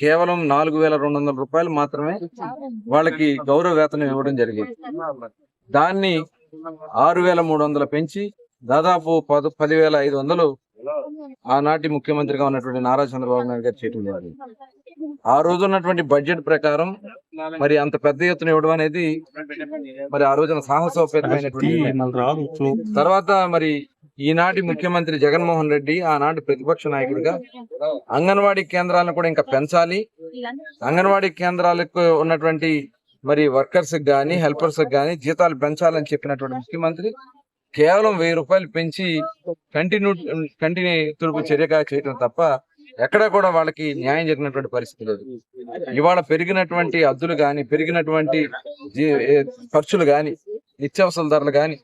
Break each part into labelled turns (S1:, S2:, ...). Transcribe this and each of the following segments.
S1: కేవలం నాలుగు వేల రెండు వందల రూపాయలు మాత్రమే వాళ్ళకి గౌరవ వేతనం ఇవ్వడం జరిగింది దాన్ని ఆరు వేల మూడు వందలు పెంచి దాదాపు పద పదివేల ఐదు వందలు ఆనాటి ముఖ్యమంత్రిగా ఉన్నటువంటి నారా చంద్రబాబు నాయుడు గారు చేయడం జరిగింది ఆ రోజు ఉన్నటువంటి బడ్జెట్ ప్రకారం మరి అంత పెద్ద ఎత్తున ఇవ్వడం అనేది మరి ఆ రోజున సాహసోపేతమైనటువంటి. తర్వాత మరి ఈనాటి ముఖ్యమంత్రి జగన్మోహన్ రెడ్డి ఆనాటి ప్రతిపక్ష నాయకుడిగా అంగన్వాడీ కేంద్రాలను కూడా ఇంకా పెంచాలి. అంగన్వాడీ కేంద్రాలకు ఉన్నటువంటి మరి వర్కర్స్ గాని హెల్పర్స్ గాని జీతాలు పెంచాలని చెప్పినటువంటి ముఖ్యమంత్రి కేవలం వెయ్యి రూపాయలు పెంచి కంటిన్యూ కంటిన్యూ తుడుపు చర్యగా చేయడం తప్ప ఎక్కడా కూడా వాళ్ళకి న్యాయం జరిగినటువంటి పరిస్థితి లేదు. ఇవాళ పెరిగినటువంటి అద్దులు గాని పెరిగినటువంటి ఖర్చులు గాని నిత్యావసర ధరలు గాని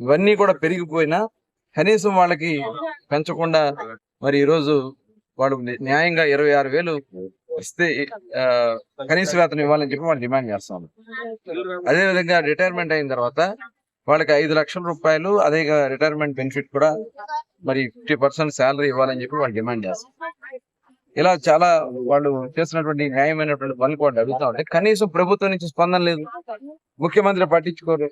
S1: ఇవన్నీ కూడా పెరిగిపోయినా కనీసం వాళ్ళకి పెంచకుండా మరి ఈరోజు వాళ్ళు న్యాయంగా ఇరవై ఆరు వేలు ఇస్తే కనీస వేతనం ఇవ్వాలని చెప్పి వాళ్ళు డిమాండ్ చేస్తాం అదే విధంగా రిటైర్మెంట్ అయిన తర్వాత వాళ్ళకి ఐదు లక్షల రూపాయలు అదే రిటైర్మెంట్ బెనిఫిట్ కూడా మరి ఫిఫ్టీ పర్సెంట్ శాలరీ ఇవ్వాలని చెప్పి వాళ్ళు డిమాండ్ చేస్తారు. ఇలా చాలా వాళ్ళు చేస్తున్నటువంటి న్యాయమైనటువంటి పనులు కూడా అడుగుతా ఉంటే కనీసం ప్రభుత్వం నుంచి స్పందన లేదు. ముఖ్యమంత్రి పట్టించుకోరు.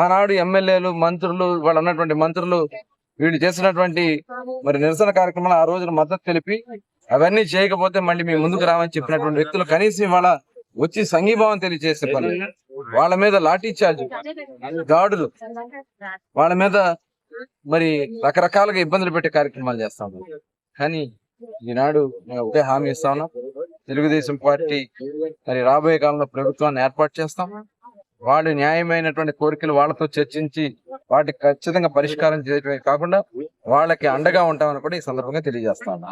S1: ఆనాడు ఎమ్మెల్యేలు మంత్రులు వాళ్ళు ఉన్నటువంటి మంత్రులు వీళ్ళు చేసినటువంటి మరి నిరసన కార్యక్రమాలు ఆ రోజున మద్దతు తెలిపి అవన్నీ చేయకపోతే మళ్ళీ మేము ముందుకు రామని చెప్పినటువంటి వ్యక్తులు కనీసం ఇవాళ వచ్చి సంఘీభావం తెలియజేసే పని. వాళ్ళ మీద లాఠీ చార్జ్ దాడులు వాళ్ళ మీద మరి రకరకాలుగా ఇబ్బందులు పెట్టే కార్యక్రమాలు చేస్తాం కానీ ఈనాడు ఒకే ఒకటే హామీ ఇస్తా ఉన్నాం. తెలుగుదేశం పార్టీ మరి రాబోయే కాలంలో ప్రభుత్వాన్ని ఏర్పాటు చేస్తాం. వాళ్ళు న్యాయమైనటువంటి కోరికలు వాళ్ళతో చర్చించి వాటికి ఖచ్చితంగా పరిష్కారం చేయటమే కాకుండా వాళ్ళకి అండగా ఉంటామని కూడా ఈ సందర్భంగా తెలియజేస్తాను